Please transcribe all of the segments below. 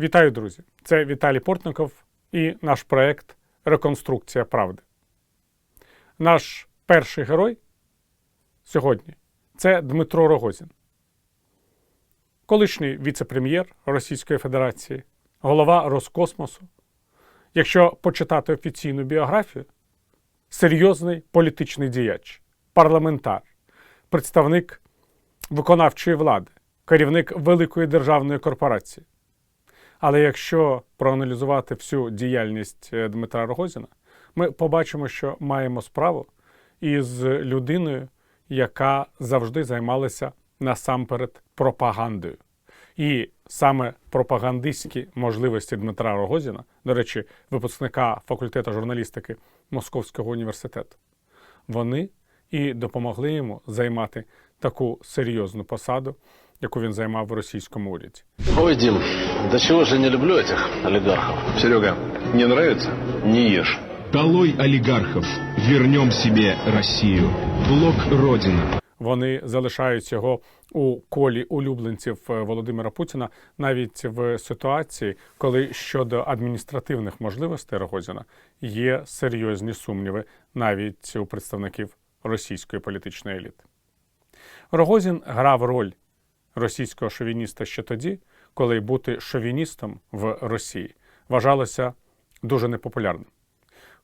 Вітаю, друзі! Це Віталій Портников і наш проект Реконструкція правди. Наш перший герой сьогодні це Дмитро Рогозін, колишній віце-прем'єр Російської Федерації, голова Роскосмосу. Якщо почитати офіційну біографію, серйозний політичний діяч, парламентар, представник виконавчої влади, керівник великої державної корпорації. Але якщо проаналізувати всю діяльність е, Дмитра Рогозіна, ми побачимо, що маємо справу із людиною, яка завжди займалася насамперед пропагандою. І саме пропагандистські можливості Дмитра Рогозіна, до речі, випускника факультету журналістики Московського університету, вони і допомогли йому займати таку серйозну посаду, яку він займав в російському уряді. Ой, Дим, до чего же не люблю этих олигархов. Серега, не нравится? Не ешь. Долой олигархов. Вернем себе Россию. Блок Родина. Вони залишають його у колі улюбленців е, Володимира Путіна навіть в ситуації, коли щодо адміністративних можливостей Рогозіна є серйозні сумніви навіть у представників російської політичної еліти. Рогозін грав роль російського шовініста ще тоді, коли бути шовіністом в Росії вважалося дуже непопулярним.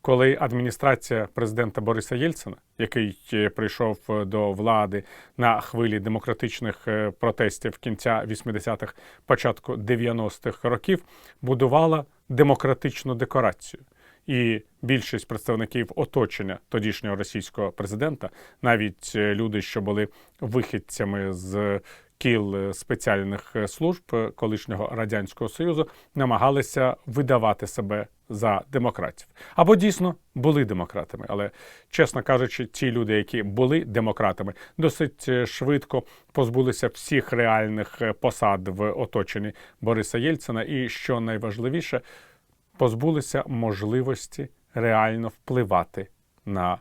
Коли адміністрація президента Бориса Єльцина, який е, прийшов е, до влади на хвилі демократичних е, протестів кінця 80-х, початку 90-х років, будувала демократичну декорацію. І більшість представників оточення тодішнього російського президента, навіть е, люди, що були вихідцями з кіл е, спеціальних е, служб колишнього радянського союзу, намагалися видавати себе за демократів. Або дійсно були демократами. Але, чесно кажучи, ті люди, які були демократами, досить швидко позбулися всіх реальних посад в оточенні Бориса Єльцина. І що найважливіше, позбулися можливості реально впливати на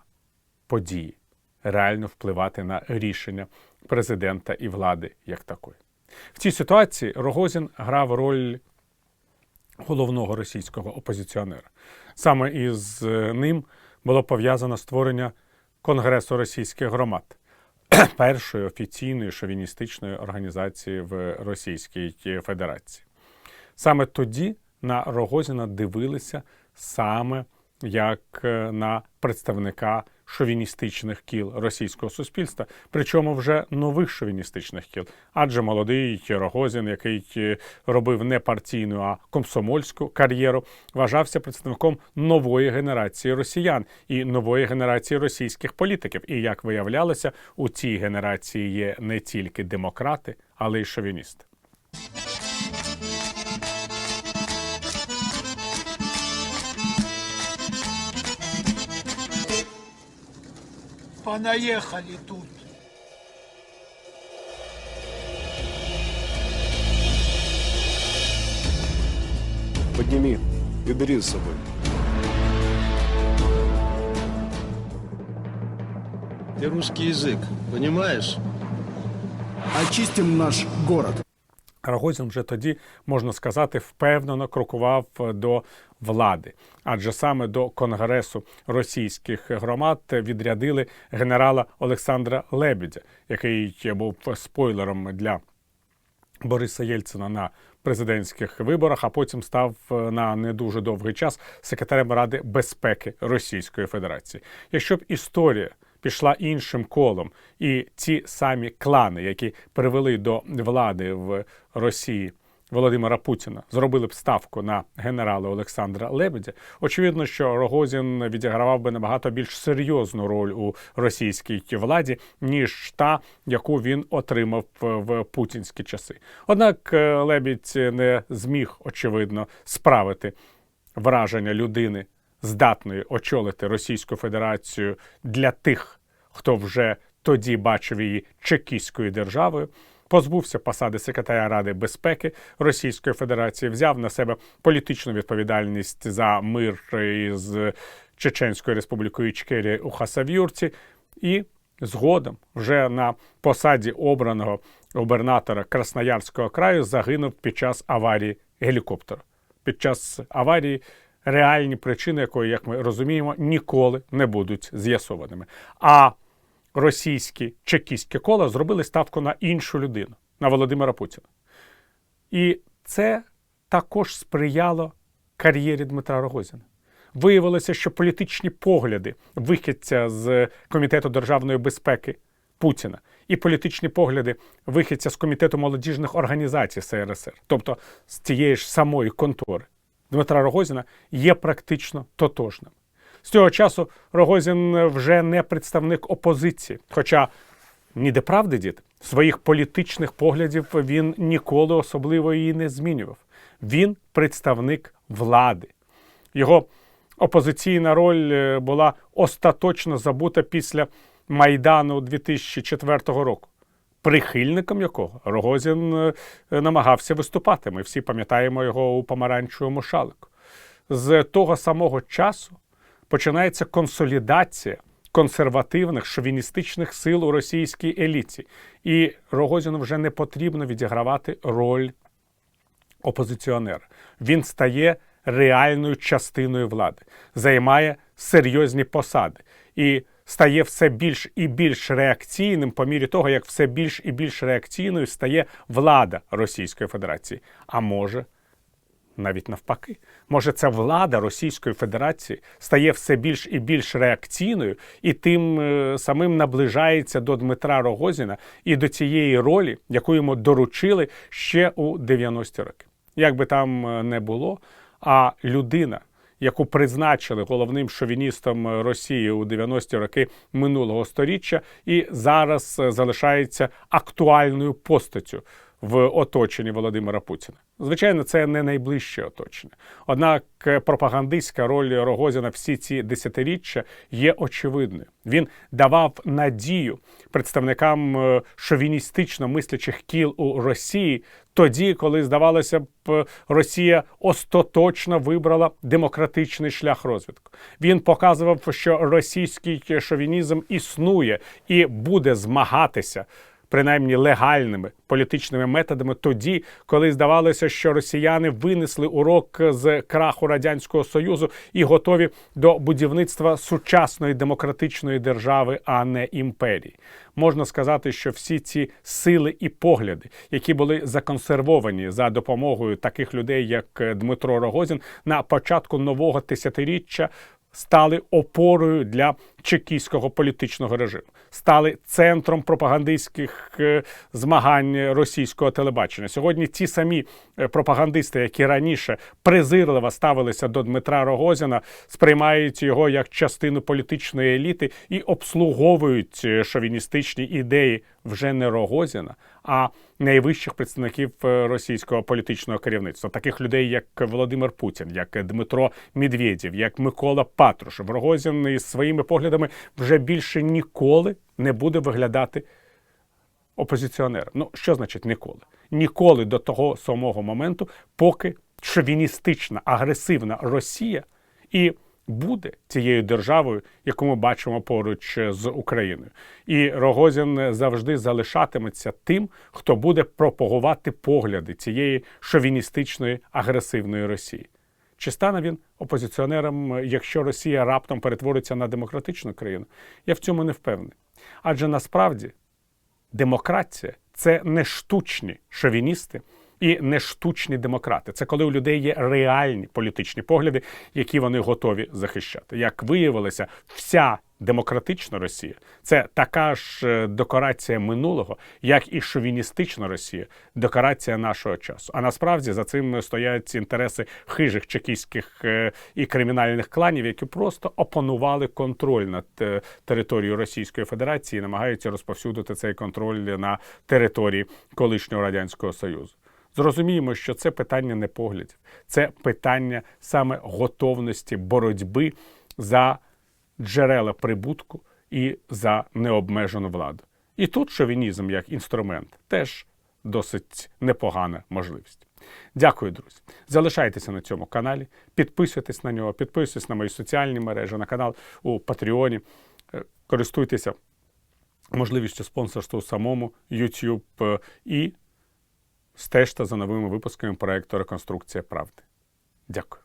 події, реально впливати на рішення президента і влади як такої. В цій ситуації Рогозін грав роль головного російського опозиціонера. Саме із е, ним було пов'язано створення Конгресу російських громад, першої офіційної шовіністичної організації в Російській Федерації. Саме тоді на Рогозіна дивилися саме як е, на представника шовіністичних кіл російського суспільства, причому вже нових шовіністичних кіл. Адже молодий Рогозін, який е, робив не партійну, а комсомольську кар'єру, вважався представником нової генерації росіян і нової генерації російських політиків. І як виявлялося, у цій генерації є не тільки демократи, але й шовіністи. Понаехали тут. Подними и бери с собой. Ты русский язык, понимаешь? Очистим наш город. Рогозін вже тоді, можна сказати, впевнено крокував до влади, адже саме до Конгресу російських громад відрядили генерала Олександра Лебедя, який був спойлером для Бориса Єльцина на президентських виборах, а потім став е, на не дуже довгий час секретарем Ради безпеки Російської Федерації. Якщо б історія пішла іншим колом, і ці самі клани, які привели до влади в Росії. Володимира Путіна зробили б ставку на генерала Олександра Лебедя. Очевидно, що Рогозін відігравав би набагато більш серйозну роль у російській владі, ніж та, яку він отримав в путінські часи. Однак е, Лебідь не зміг очевидно справити враження людини, здатної очолити Російську Федерацію для тих, хто вже тоді бачив її чекістською державою. Позбувся посади секретаря Ради безпеки Російської Федерації, взяв на себе політичну відповідальність за мир із Чеченською Республікою Ічкерія у Хасавюрці і згодом вже на посаді обраного губернатора Красноярського краю загинув під час аварії гелікоптера під час аварії, реальні причини якої, як ми розуміємо, ніколи не будуть з'ясованими. А російські чекістські кола зробили ставку на іншу людину, на Володимира Путіна. І це також сприяло кар'єрі Дмитра Рогозіна. Виявилося, що політичні погляди вихідця з Комітету державної безпеки Путіна і політичні погляди вихідця з Комітету молодіжних організацій СРСР, тобто з цієї ж самої контори Дмитра Рогозіна, є практично тотожним. З цього часу Рогозін вже не представник опозиції, хоча ніде правди дід, своїх політичних поглядів він ніколи особливо її не змінював. Він представник влади. Його опозиційна роль е, була остаточно забута після Майдану 2004 року, прихильником якого Рогозін е, намагався виступати. Ми всі пам'ятаємо його у помаранчевому шалику. З того самого часу починається консолідація консервативних шовіністичних сил у російській еліті. І Рогозіну вже не потрібно відігравати роль опозиціонера. Він стає реальною частиною влади, займає серйозні посади і стає все більш і більш реакційним по мірі того, як все більш і більш реакційною стає влада Російської Федерації. А може, навіть навпаки, може, ця влада Російської Федерації стає все більш і більш реакційною і тим е, самим наближається до Дмитра Рогозіна і до цієї ролі, яку йому доручили ще у 90-ті роки. Як би там е, не було, а людина, яку призначили головним шовіністом Росії у 90-ті роки минулого сторіччя, і зараз е, залишається актуальною постаттю в оточенні Володимира Путіна. Звичайно, це не найближче оточення. Однак е, пропагандистська роль Рогозіна всі ці десятиріччя є очевидною. Він давав надію представникам е, шовіністично мислячих кіл у Росії тоді, коли здавалося б, Росія остаточно вибрала демократичний шлях розвитку. Він показував, що російський шовінізм існує і буде змагатися принаймні легальними політичними методами тоді, коли здавалося, що росіяни винесли урок з краху радянського союзу і готові до будівництва сучасної демократичної держави, а не імперії. Можна сказати, що всі ці сили і погляди, які були законсервовані за допомогою таких людей, як Дмитро Рогозін, на початку нового тисячоліття стали опорою для чекійського політичного режиму, стали центром пропагандистських е, змагань російського телебачення. Сьогодні ті самі е, пропагандисти, які раніше презирливо ставилися до Дмитра Рогозіна, сприймають його як частину політичної еліти і обслуговують е, шовіністичні ідеї вже не Рогозіна, а найвищих представників російського політичного керівництва, таких людей, як Володимир Путін, як Дмитро Медведєв, як Микола Патрушев. Рогозін із своїми поглядами вже більше ніколи не буде виглядати опозиціонером. Ну що значить ніколи? Ніколи до того самого моменту, поки шовіністична агресивна Росія і буде цією державою, яку ми бачимо поруч з Україною. І Рогозін завжди залишатиметься тим, хто буде пропагувати погляди цієї шовіністичної агресивної Росії. Чи стане він опозиціонером, якщо Росія раптом перетвориться на демократичну країну? Я в цьому не впевнений. Адже насправді демократія це не штучні шовіністи і не штучні демократи. Це коли у людей є реальні політичні погляди, які вони готові захищати. Як виявилося, вся демократична Росія це така ж е, декорація минулого, як і шовіністична Росія, декорація нашого часу. А насправді за цим стоять інтереси хижих чекістських е, і кримінальних кланів, які просто опанували контроль над е, територією Російської Федерації, і намагаються розповсюдити цей контроль на території колишнього радянського союзу. Зрозуміємо, що це питання не поглядів, це питання саме готовності боротьби за джерела прибутку і за необмежену владу. І тут шовінізм як інструмент теж досить непогана можливість. Дякую, друзі. Залишайтеся на цьому каналі, підписуйтесь на нього, підписуйтесь на мої соціальні мережі, на канал у Патреоні. Е, Користуйтеся можливістю спонсорства у самому YouTube е, і Стежте за новими випусками проекту Реконструкція правди. Дякую.